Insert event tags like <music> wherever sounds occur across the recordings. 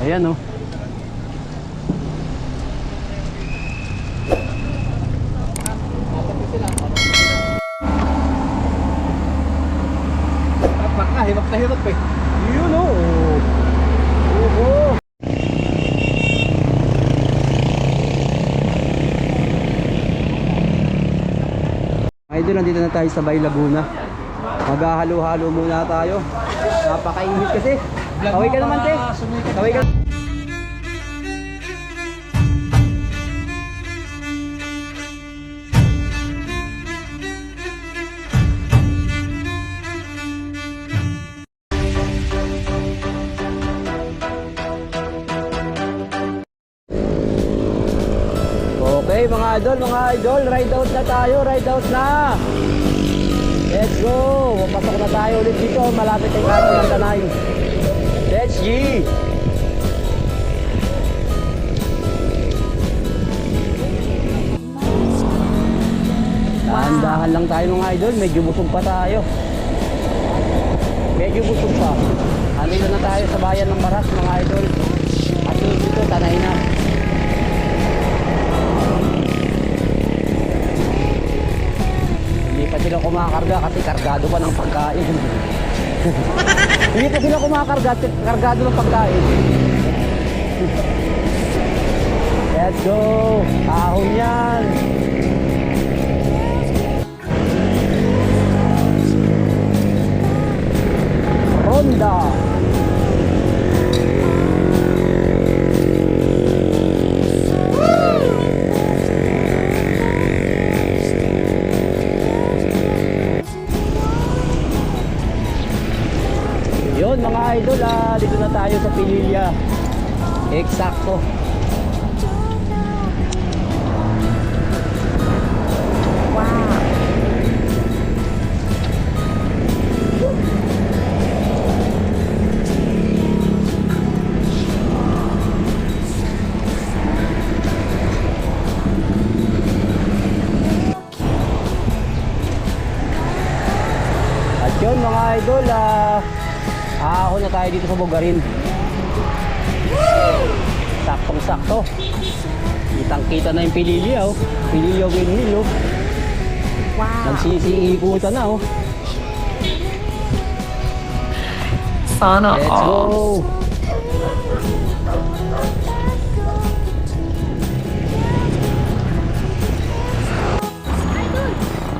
Ayan oh. Tapak na, himak na himak eh. Yun oh. Oho. Idol, nandito na tayo sa Bay Laguna. Maghahalo-halo muna tayo. Napakainit kasi. Kaway ka naman, te. Kaway ka. Okay, mga idol, mga idol, ride out na tayo, ride out na. Let's go. Pasok na tayo ulit dito, malapit ang kaso ng Tanay. Let's G. Dahan-dahan lang tayo mga idol, medyo busog pa tayo. Medyo busog pa. Andito na tayo sa bayan ng Baras mga idol. At dito, Tanay na. Hindi pa sila kumakarga kasi kargado pa ng pagkain. <laughs> Hindi pa sila kumakarga, kargado ng pagkain. <laughs> Let's go! Ahon yan! Honda! Tayo sa Pililya. Eksakto. Yun mga idol, ah, na tayo dito sa Bugarin. Saktong sakto. Kitang kita na yung Pililya oh. Pililya windmill oh. Wow. Nagsisiikutan na oh. Sana Let's all. go!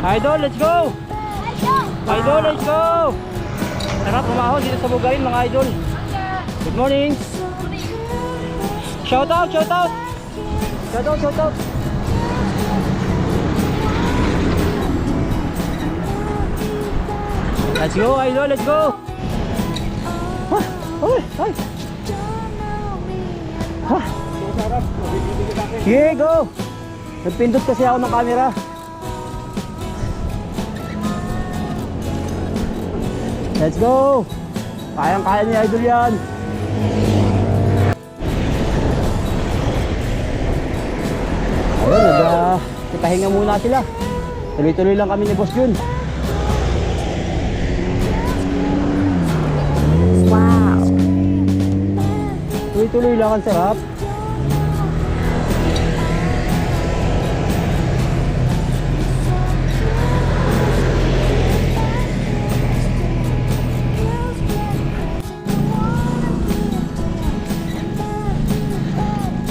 Idol, let's go! Idol, let's go! Tara, pumahon dito sa Bugarin mga idol. Good morning! Shout out, shout out! Shout out, shout out! Let's go, idol, let's go! Ah, Ay, ay! Ah. Sige, go! Nagpindot kasi ako ng camera. Let's go! Kayang-kaya ni Idol yan. Ayun, nag uh, muna sila. Tuloy-tuloy lang kami ni Boss Jun. Wow. Tuloy-tuloy lang ang sarap.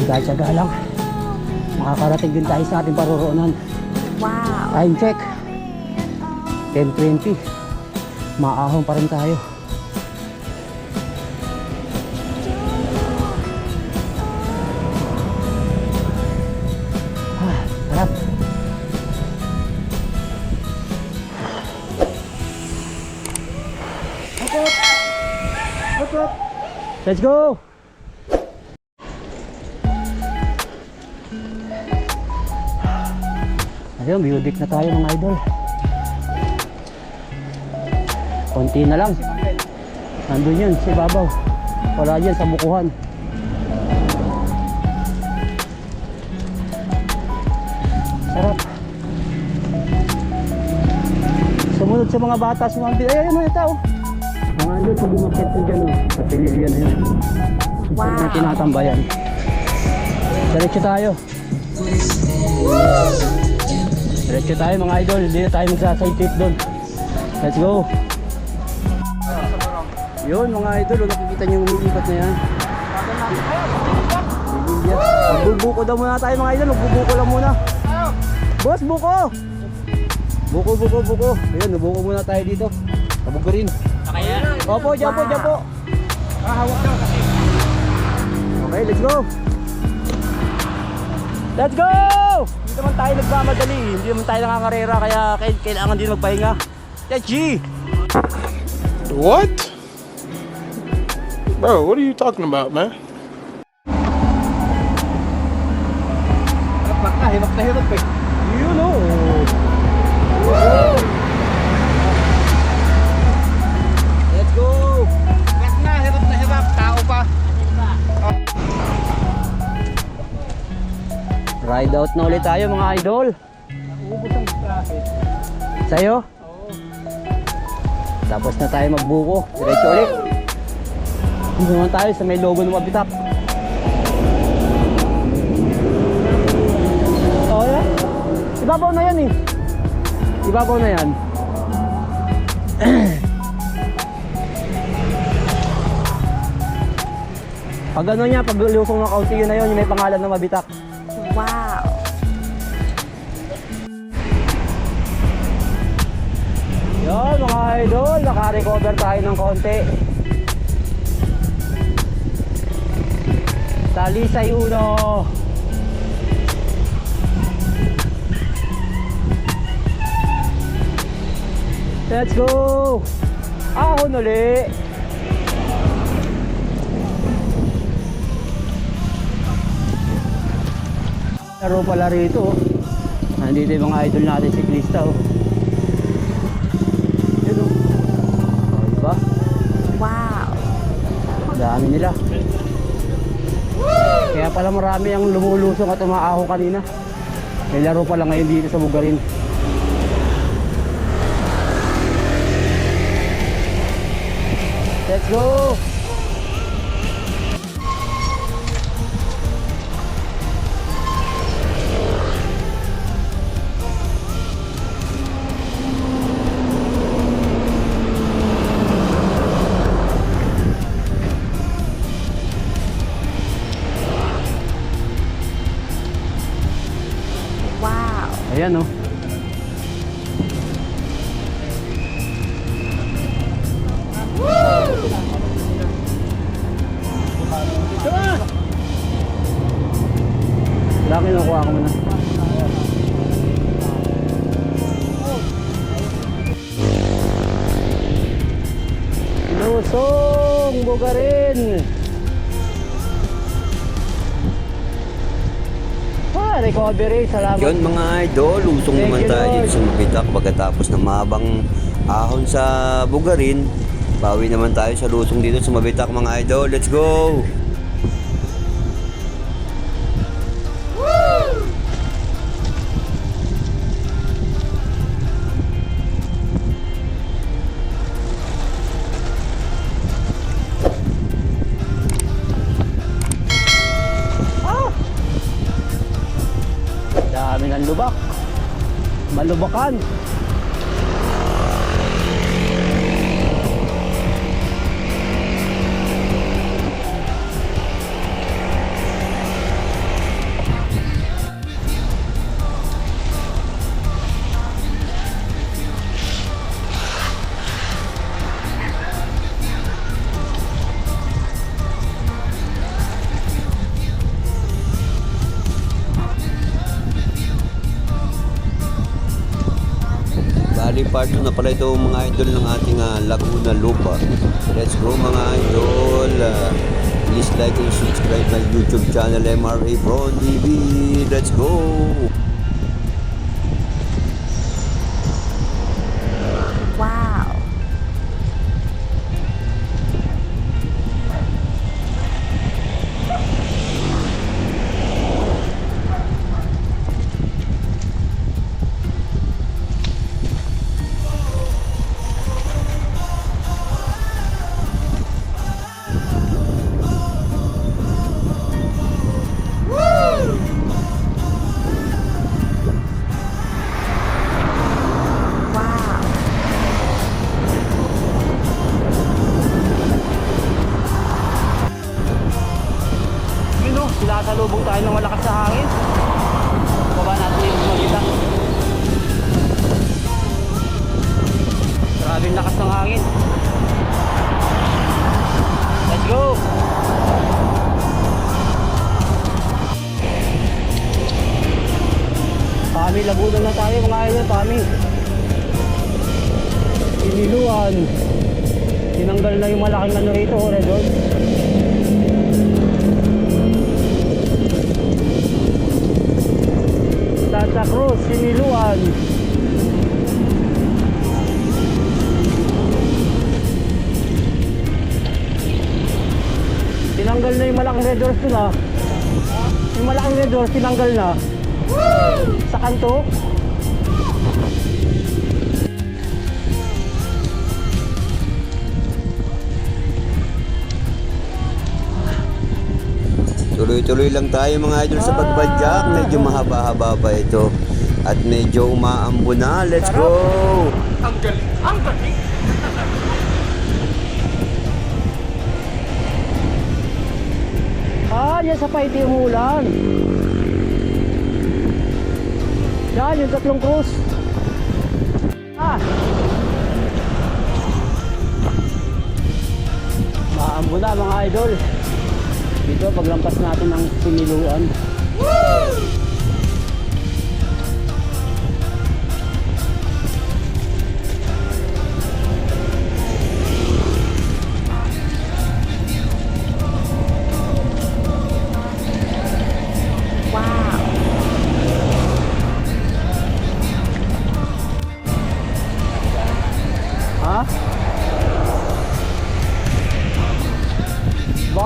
Tsaga-tsaga lang. Makakarating din tayo sa ating paroroonan. Wow. Time check. 10.20. Maahon pa rin tayo. Ah, sarap. Let's go! Ayun, music na tayo mga idol. Konti na lang. Nandun yun, si Babaw. Wala yan sa bukuhan. Sarap. Sumunod sa mga bata, sumampi. Ay, ayun, ayun, tao. Mga idol, pag umakit ko dyan, oh, sa pinilya na yun. Huwag na Wow. tinatambayan. Diretso tayo. Diretso tayo mga idol. Hindi na tayo magsaside trip doon. Let's go. Yun mga idol. Nakikita niyo yung umiipat na yan. Magbubuko daw muna tayo mga idol. Magbubuko lang muna. Boss, buko! Buko, buko, buko. Ayun, nabuko muna tayo dito. Tabugo rin. Opo, dyan po, dyan po. Okay, let's go. Let's go! Naman tayo nagmamadali. Hindi naman tayo nakakarera kaya kail- kailangan din magpahinga. Yeah, G! What? Bro, what are you talking about, man? Bak na, pa eh. Ride out na ulit tayo mga idol. Ubus ang traffic. Sa'yo? Tapos na tayo magbuko. Diretso ulit. Dito naman tayo sa may logo ng Mabitak. Oh, yeah. Ibabaw na yan eh. Ibabaw na yan. <clears throat> pag ano niya, pag lusong ng kaunti yun na yun, yung may pangalan ng Mabitak. Naka-recover tayo ng konti. Talisay uno. Let's go! Ahon uli! Laro pala rito. oh. Nandito yung mga idol natin siklista oh. Nila. Kaya pala marami ang lumulusong at umaaho kanina. May laro pala ngayon dito sa Bugarin. Let's go! Wow. Ah, recovery. Salamat. Yun mga idol, usong Thank naman tayo dito sa Mabitak pagkatapos ng mahabang ahon sa Bugarin. Bawi naman tayo sa lusong dito sa Mabitak mga idol. Let's go! Malubakan. Part 2 na pala ito mga idol ng ating ah, Laguna Lupa. Let's go mga idol! Ah, please like and subscribe my YouTube channel MRA Bron TV. Let's go! Kami lagunan na tayo mga idol, kami. Iniluan. Tinanggal na yung malaking ano rito, Redon. Santa Cruz, Siniluan. Tinanggal na yung malaking red doors ah. Yung malaking red doors, tinanggal na. Sa kanto. Tuloy-tuloy lang tayo mga idol sa pagbadyak. Medyo mahaba-haba pa ito. At medyo umaambo na. Let's go! Ah, yan sa Paiti yung ulan. Yan, yung tatlong krus. Ah. Maambo na mga idol. Dito, paglampas natin ng siniluan. Wow.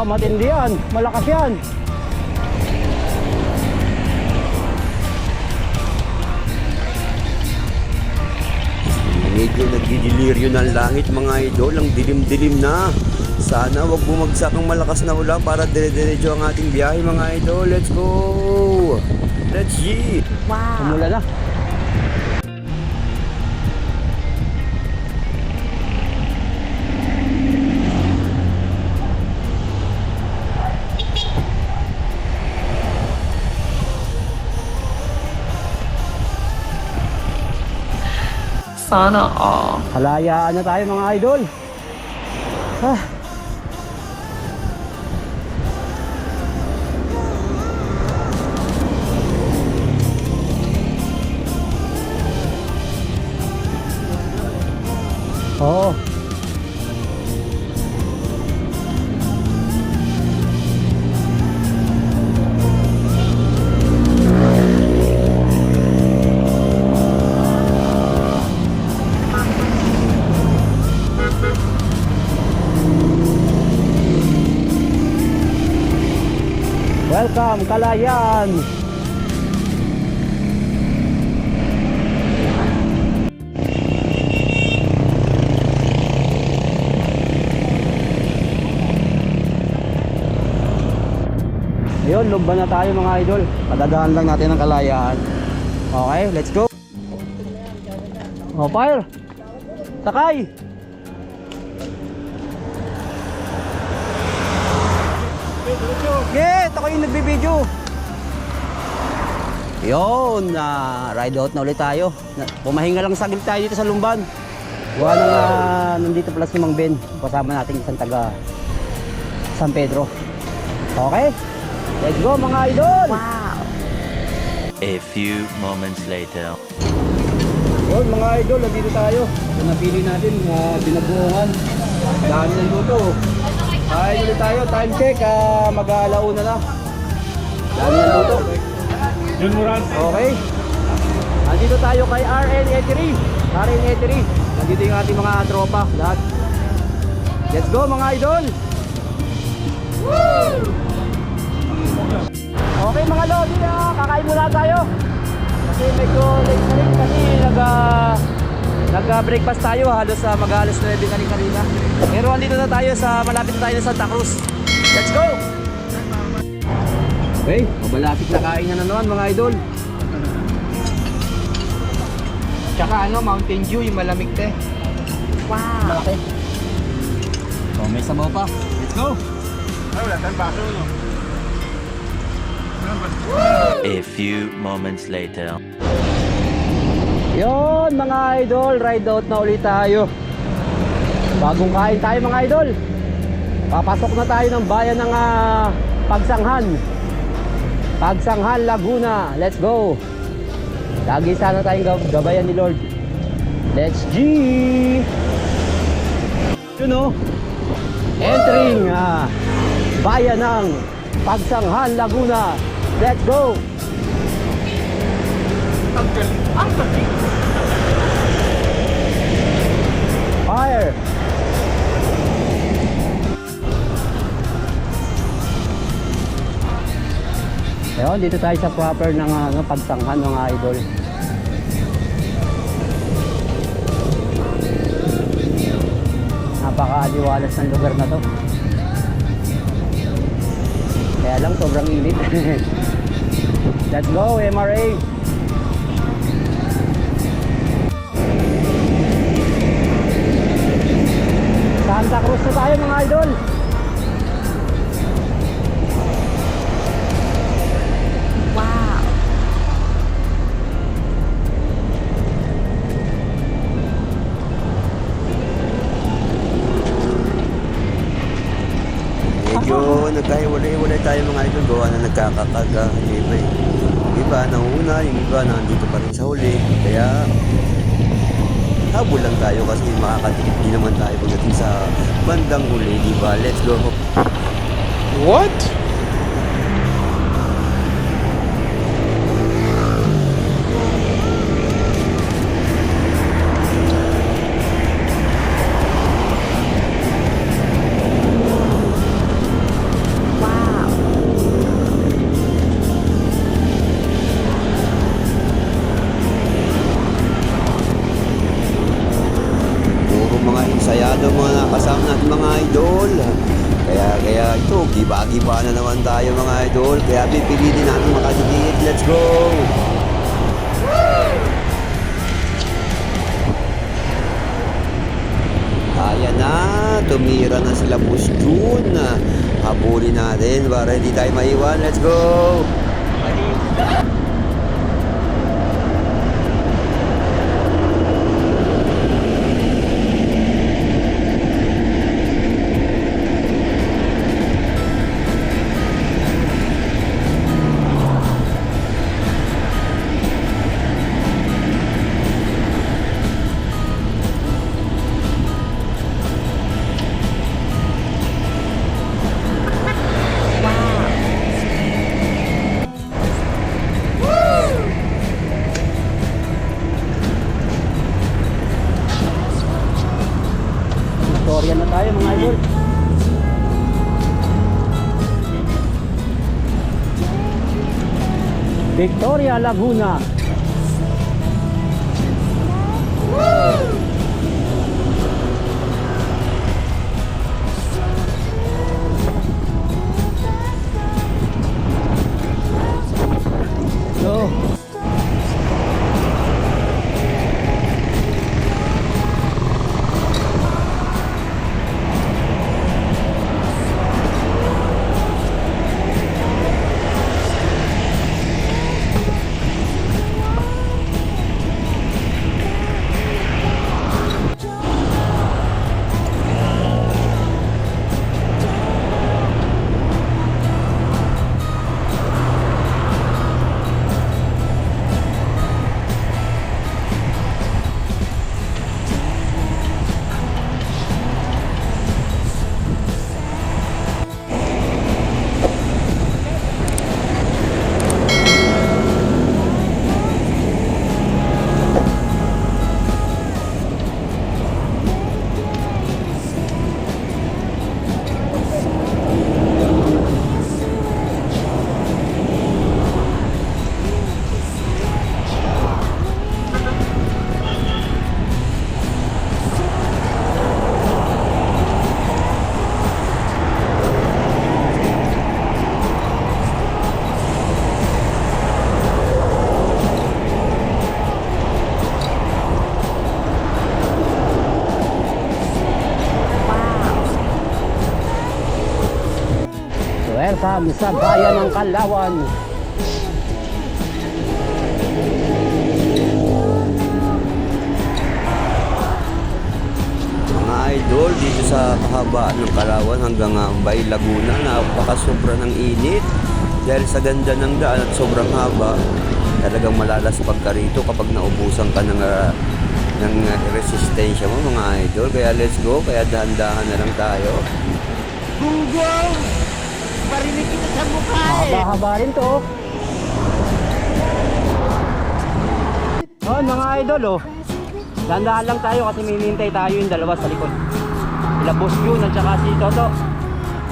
Baka matindi yan. Malakas yan. Medyo nagdidiliryo ng langit mga idol. Ang dilim-dilim na. Sana wag bumagsak ang malakas na ulan para dire-diretso ang ating biyahe mga idol. Let's go! Let's G! Wow. Umula na. Sana all. Halayaan na tayo mga idol. Ah. Welcome, Kalayan. Ayun, lumban na tayo mga idol. Padadaan lang natin ang kalayaan. Okay, let's go. Oh, fire. Sakay. Ako yung nagbibideo. Yun, na ride out na ulit tayo. Na, pumahinga lang saglit tayo dito sa Lumban. Gawa na nga, nandito pala si Mang Ben. Kasama natin isang taga San Pedro. Okay? Let's go mga idol! Wow. A few moments later. Yun mga idol, nandito tayo. Ito napili natin, uh, binabuungan. Dami ng luto. Kain ulit tayo, time check, uh, mag-aalauna na. Dami ng luto. Jun Moran. Okay. Nandito tayo kay RN83. RN83. Nandito yung ating mga tropa, lahat. Let's go mga idol! Okay mga lodi, ah, kakain muna tayo. Kasi medyo late na rin kasi nag ah, nag-breakfast tayo halos sa mag alas 9 kanina kanina. Pero andito na tayo sa malapit na tayo sa Santa Cruz. Let's go! Okay, mabalapit na kain na naman mga idol. Tsaka ano, Mountain Dew, yung malamig te. Wow. Malaki. Oh, may sabaw pa. Let's go! Ay, wala tayong baso, no? A few moments later. Yon mga idol, ride out na ulit tayo. Bagong kain tayo mga idol. Papasok na tayo ng bayan ng ah, Pagsanghan. Pagsanghan, Laguna. Let's go. Lagi sana tayong gab- gabayan ni Lord. Let's G! Yun o. Entering ah, bayan ng Pagsanghan, Laguna. Let's go! Fire! Ayun, dito tayo sa proper ng uh, pagsanghan mga idol. Napaka-aliwalas ng lugar na to. Kaya lang sobrang init. <laughs> Let's go, MRA! Santa Cruz na tayo mga idol. Nagkahiwalay-hiwalay tayo mga idol. Gawa na nagkakakaga. Iba, eh. yung iba nauna, yung iba nandito pa rin sa huli. Kaya habol lang tayo kasi makakatikip din naman tayo pagdating sa bandang huli. Diba? Let's go. What? Puro mga nakasama natin mga idol. Kaya kaya ito, giba-giba na naman tayo mga idol. Kaya pipilitin natin makadikit. Let's go! Kaya na, tumira na sila Boss June. Habulin natin para hindi tayo maiwan. Let's go! Victoria Victoria Laguna. Kalsam sa bayan ng Kalawan. Mga idol, dito sa haba ng Kalawan hanggang ah, Bay, Laguna, napakasobra ng init. Dahil sa ganda ng daan at sobrang haba, talagang malalaspag ka rito kapag naubusan ka ng, ah, ng ah, resistensya mo mga idol. Kaya let's go, kaya dahan-dahan na lang tayo. Google! Mahaba-haba rin to. Oh, mga idol oh. Dandahan lang tayo kasi minintay tayo yung dalawa sa likod. Sila Boss Jun at saka si Toto.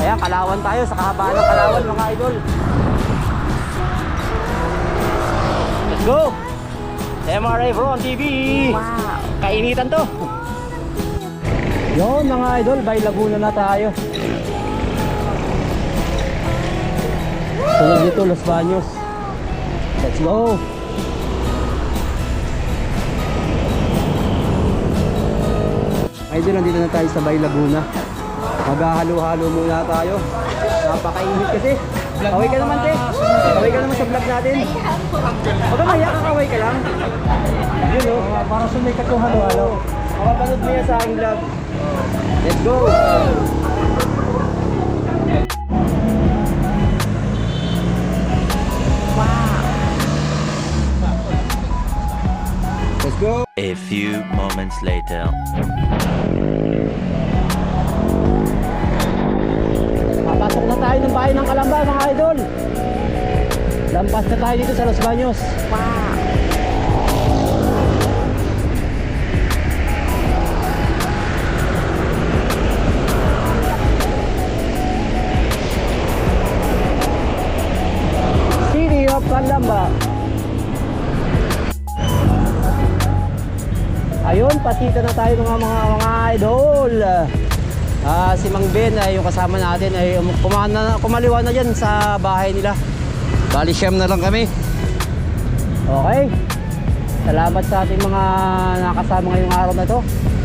Ayan, kalawan tayo sa kahabaan ng kalawan mga idol. Let's go! MRA Bro TV! Wow. Kainitan to! Yon mga idol, by Laguna na tayo. Sunod dito, Los Baños. Let's go! Idol, nandito na tayo sa Bay Laguna. Maghahalo-halo muna tayo. Napakainit kasi. Kaway ka naman, te. Kaway ka naman sa vlog natin. Huwag ka maya, kakaway ka lang. Yun o, para sumikat yung halo-halo. Makapanood mo yan sa aking vlog. Let's go! Go! A few moments later. Papasok na tayo ng bahay ng Kalamba mga idol. Lampas na tayo dito sa Los Baños. Wow. Pasito na tayo mga mga, mga idol. Ah, si Mang Ben ay yung kasama natin ay um- kumana, kumaliwa na dyan sa bahay nila. Bali siyam na lang kami. Okay. Salamat sa ating mga nakasama ngayong araw na to.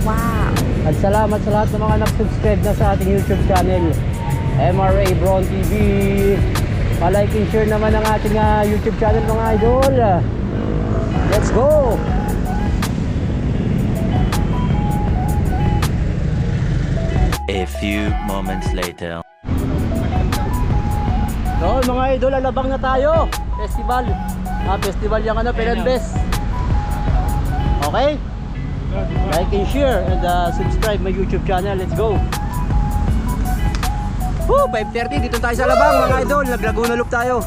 Wow. At salamat sa lahat ng mga nag-subscribe na sa ating YouTube channel, MRA Brown TV. Pa-like and share naman ang ating ah, YouTube channel mga idol. Let's go! A few moments later. So mga idol, alabang na tayo. Festival. Ah, festival yung ano, Perenbes. Okay? Like and share and uh, subscribe my YouTube channel. Let's go! Woo! 5.30, dito tayo sa Alabang mga idol. Naglaguna loop tayo.